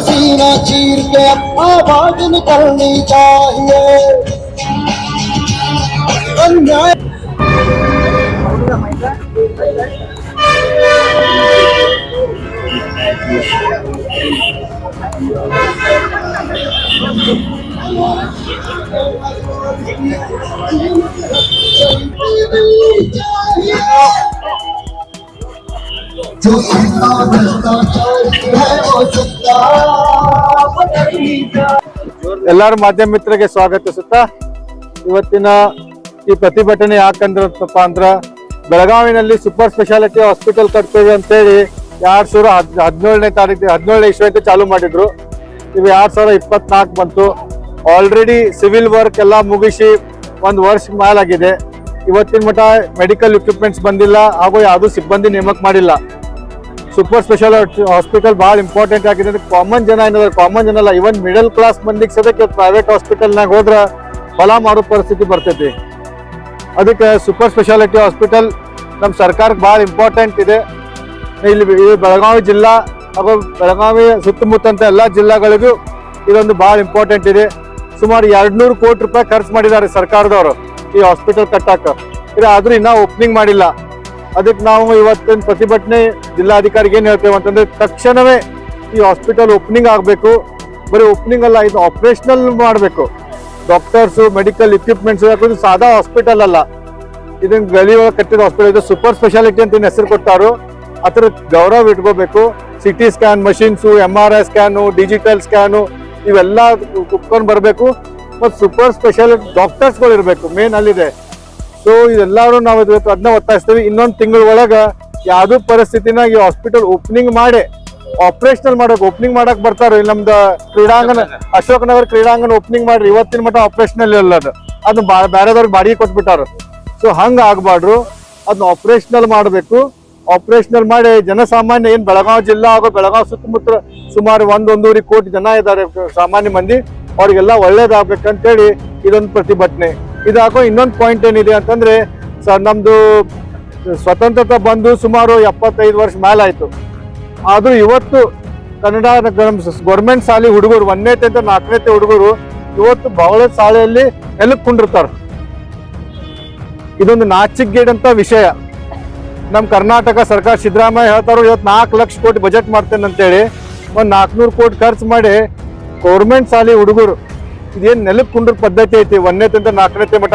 सीना चीर के आवाज़ निकलनी चाहिए। अन्याय। जो सुनता भ्रष्टाचार है वो सत्ता बदलनी चाहिए ಎಲ್ಲರ ಮಾಧ್ಯಮ ಮಿತ್ರರಿಗೆ ಸ್ವಾಗತಿಸುತ್ತಾ ಇವತ್ತಿನ ಈ ಪ್ರತಿಭಟನೆ ಯಾಕಂದ್ರಪ್ಪ ಅಂದ್ರ ಬೆಳಗಾವಿನಲ್ಲಿ ಸೂಪರ್ ಸ್ಪೆಷಾಲಿಟಿ ಹಾಸ್ಪಿಟಲ್ ಕಟ್ತೇವೆ ಅಂತೇಳಿ ಎರಡ್ ಸಾವಿರ ಹದ್ ಹದಿನೇಳನೇ ತಾರೀಕು ಹದಿನೇಳನೇ ಇಸ್ವಿಯಿಂದ ಚಾಲೂ ಮಾಡಿದ್ರು ಇವು ಎರಡ್ ಸಾವಿರ ಇಪ್ಪತ್ನಾಲ್ಕು ಬಂತು ಆಲ್ರೆಡಿ ಸಿವಿಲ್ ವರ್ಕ್ ಎಲ್ಲ ಮುಗಿಸಿ ಒಂದು ವರ್ಷ ಮೇಲಾಗಿದೆ ಇವತ್ತಿನ ಮಟ್ಟ ಮೆಡಿಕಲ್ ಇಕ್ವಿಪ್ಮೆಂಟ್ಸ್ ಬಂದಿಲ್ಲ ಹಾಗೂ ಯಾವುದೂ ಸಿಬ್ಬಂದಿ ನೇಮಕ ಮಾಡಿಲ್ಲ ಸೂಪರ್ ಸ್ಪೆಷಲ್ ಹಾಸ್ಪಿಟಲ್ ಭಾಳ ಇಂಪಾರ್ಟೆಂಟ್ ಆಗಿದೆ. ಕಾಮನ್ ಜನ ಏನಾದ್ರೆ ಕಾಮನ್ ಜನ ಅಲ್ಲ ಇವನ್ ಮಿಡಲ್ ಕ್ಲಾಸ್ ಮಂದಿಗೆ ಸದಕ್ಕೆ ಪ್ರೈವೇಟ್ ಹಾಸ್ಪಿಟಲ್ನಾಗ ಹೋದ್ರೆ ಫಲ ಮಾಡೋ ಪರಿಸ್ಥಿತಿ ಬರ್ತೈತಿ. ಅದಕ್ಕೆ ಸೂಪರ್ ಸ್ಪೆಷಾಲಿಟಿ ಹಾಸ್ಪಿಟಲ್ ನಮ್ಮ ಸರ್ಕಾರಕ್ಕೆ ಭಾಳ ಇಂಪಾರ್ಟೆಂಟ್ ಇದೆ. ಇಲ್ಲಿ ಬೆಳಗಾವಿ ಜಿಲ್ಲಾ ಹಾಗೂ ಬೆಳಗಾವಿ ಸುತ್ತಮುತ್ತಂತ ಎಲ್ಲ ಜಿಲ್ಲೆಗಳಿಗೂ ಇದೊಂದು ಭಾಳ ಇಂಪಾರ್ಟೆಂಟ್ ಇದೆ. ಸುಮಾರು ಎರಡ್ನೂರು ಕೋಟಿ ರೂಪಾಯಿ ಖರ್ಚು ಮಾಡಿದ್ದಾರೆ ಸರ್ಕಾರದವರು ಈ ಹಾಸ್ಪಿಟಲ್ ಕಟ್ಟಾಕ. ಇದು ಆದ್ರೂ ಇನ್ನೂ ಓಪನಿಂಗ್ ಮಾಡಿಲ್ಲ. ಅದಕ್ಕೆ ನಾವು ಇವತ್ತಿನ ಪ್ರತಿಭಟನೆ ಜಿಲ್ಲಾಧಿಕಾರಿಗೆ ಏನು ಹೇಳ್ತೇವೆ ಅಂತಂದ್ರೆ ತಕ್ಷಣವೇ ಈ ಹಾಸ್ಪಿಟಲ್ ಓಪನಿಂಗ್ ಆಗಬೇಕು. ಬರೀ ಓಪನಿಂಗ್ ಅಲ್ಲ, ಇದು ಆಪರೇಷನಲ್ ಮಾಡಬೇಕು. ಡಾಕ್ಟರ್ಸು ಮೆಡಿಕಲ್ ಇಕ್ವಿಪ್ಮೆಂಟ್ಸ್ ಯಾಕಂದ್ರೆ ಸಾದಾ ಹಾಸ್ಪಿಟಲ್ ಅಲ್ಲ. ಇದನ್ನ ಗಲಿ ಒಳಗೆ ಕಟ್ಟಿದ ಹಾಸ್ಪಿಟಲ್ ಇದು ಸೂಪರ್ ಸ್ಪೆಷಾಲಿಟಿ ಅಂತ ಹೆಸರು ಕೊಟ್ಟಾರು. ಅದ್ರ ಗೌರವ ಇಟ್ಕೋಬೇಕು. C T scan machines M R I scan digital scan ಇವೆಲ್ಲ ಕುತ್ಕೊಂಡು ಬರಬೇಕು. ಮತ್ತು ಸೂಪರ್ ಸ್ಪೆಷಾಲಿಟಿ ಡಾಕ್ಟರ್ಸ್ಗಳು ಇರಬೇಕು ಮೇನ್ ಅಲ್ಲಿದೆ. ಸೊ ಇದೆಲ್ಲರೂ ನಾವು ಅದನ್ನ ಒತ್ತಾಯಿಸ್ತೀವಿ. ಇನ್ನೊಂದು ತಿಂಗಳ ಒಳಗೆ ಯಾವ್ದು ಪರಿಸ್ಥಿತಿನಾಗ ಈ ಹಾಸ್ಪಿಟಲ್ ಓಪನಿಂಗ್ ಮಾಡಿ ಆಪರೇಷನಲ್ ಮಾಡಕ್ ಓಪನಿಂಗ್ ಮಾಡಕ್ ಬರ್ತಾರ? ನಮ್ದು ಕ್ರೀಡಾಂಗಣ, ಅಶೋಕ್ ನಗರ್ ಕ್ರೀಡಾಂಗಣ ಓಪನಿಂಗ್ ಮಾಡ್ರಿ. ಇವತ್ತಿನ ಮಟ್ಟ ಆಪರೇಷನಲ್ ಇಲ್ಲ ಅದು. ಅದನ್ನ ಬೇರೆದವ್ರಿಗೆ ಬಾಡಿಗೆ ಕೊಟ್ಬಿಟ್ಟಾರ. ಸೊ ಹಂಗ ಆಗ್ಬಾರ್ದು. ಅದನ್ನ ಆಪರೇಷನಲ್ ಮಾಡಬೇಕು. ಆಪರೇಷನಲ್ ಮಾಡಿ ಜನಸಾಮಾನ್ಯ ಏನು ಬೆಳಗಾವಿ ಜಿಲ್ಲಾ ಹಾಗೂ ಬೆಳಗಾವಿ ಸುತ್ತಮುತ್ತ ಸುಮಾರು ಒಂದೊಂದೂವರೆ ಕೋಟಿ ಜನ ಇದ್ದಾರೆ, ಸಾಮಾನ್ಯ ಮಂದಿ. ಅವ್ರಿಗೆಲ್ಲ ಒಳ್ಳೇದಾಗ್ಬೇಕಂತೇಳಿ ಇದೊಂದು ಪ್ರತಿಭಟನೆ. ಇದಾಗೋ ಇನ್ನೊಂದು ಪಾಯಿಂಟ್ ಏನಿದೆ ಅಂತಂದ್ರೆ ನಮ್ದು ಸ್ವತಂತ್ರತೆ ಬಂದು ಸುಮಾರು ಎಪ್ಪತ್ತೈದು ವರ್ಷ ಮೇಲಾಯ್ತು ಆದ್ರೂ ಇವತ್ತು ಕನ್ನಡ ಗೌರ್ಮೆಂಟ್ ಶಾಲೆ ಹುಡುಗರು, ಒಂದನೇ ಅಂತ ನಾಲ್ಕನೇ ಹುಡುಗರು ಇವತ್ತು ಬಹಳ ಶಾಲೆಯಲ್ಲಿ ನೆಲಕ್ಕೆ ಕುಂಡಿರ್ತಾರ ಇದೊಂದು ನಾಚಿಕೆಗೇಡಂತ ವಿಷಯ. ನಮ್ಮ ಕರ್ನಾಟಕ ಸರ್ಕಾರ ಸಿದ್ದರಾಮಯ್ಯ ಹೇಳ್ತಾರೋ, ಇವತ್ತು ನಾಲ್ಕು ಲಕ್ಷ ಕೋಟಿ ಬಜೆಟ್ ಮಾಡ್ತೇನೆ ಅಂತೇಳಿ, ಒಂದು ನಾಲ್ಕುನೂರು ಕೋಟಿ ಖರ್ಚು ಮಾಡಿ ಗೌರ್ಮೆಂಟ್ ಶಾಲೆ ಹುಡುಗರು ಇದೇನು ನೆಲಕ್ಕೆ ಕುಂಡ್ರ ಪದ್ಧತಿ ಐತಿ? ಒಂದನೇ ತಿಂದ ನಾಲ್ಕನೇ ಮಠ.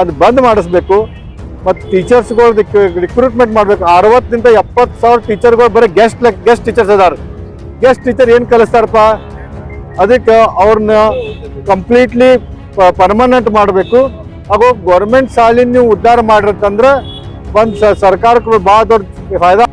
ಅದು ಬಂದ್ ಮಾಡಿಸ್ಬೇಕು. ಮತ್ತು ಟೀಚರ್ಸ್ಗಳು ರಿಕ್ರೂಟ್ಮೆಂಟ್ ಮಾಡಬೇಕು. ಅರವತ್ತರಿಂದ ಎಪ್ಪತ್ತು ಸಾವಿರ ಟೀಚರ್ಗಳು ಬರೀ ಗೆಸ್ಟ್ ಗೆಸ್ಟ್ ಟೀಚರ್ಸ್ ಅದಾರ. ಗೆಸ್ಟ್ ಟೀಚರ್ ಏನು ಕಲಿಸ್ತಾರಪ್ಪ? ಅದಕ್ಕೆ ಅವ್ರನ್ನ ಕಂಪ್ಲೀಟ್ಲಿ ಪರ್ಮನೆಂಟ್ ಮಾಡಬೇಕು. ಹಾಗೂ ಗೌರ್ಮೆಂಟ್ ಶಾಲೆ ನೀವು ಉದ್ಧಾರ ಮಾಡಿರತ್ತಂದ್ರೆ ಒಂದು ಸರ್ಕಾರಕ್ಕೆ ಭಾಳ ದೊಡ್ಡ ಫಾಯ್ದಾ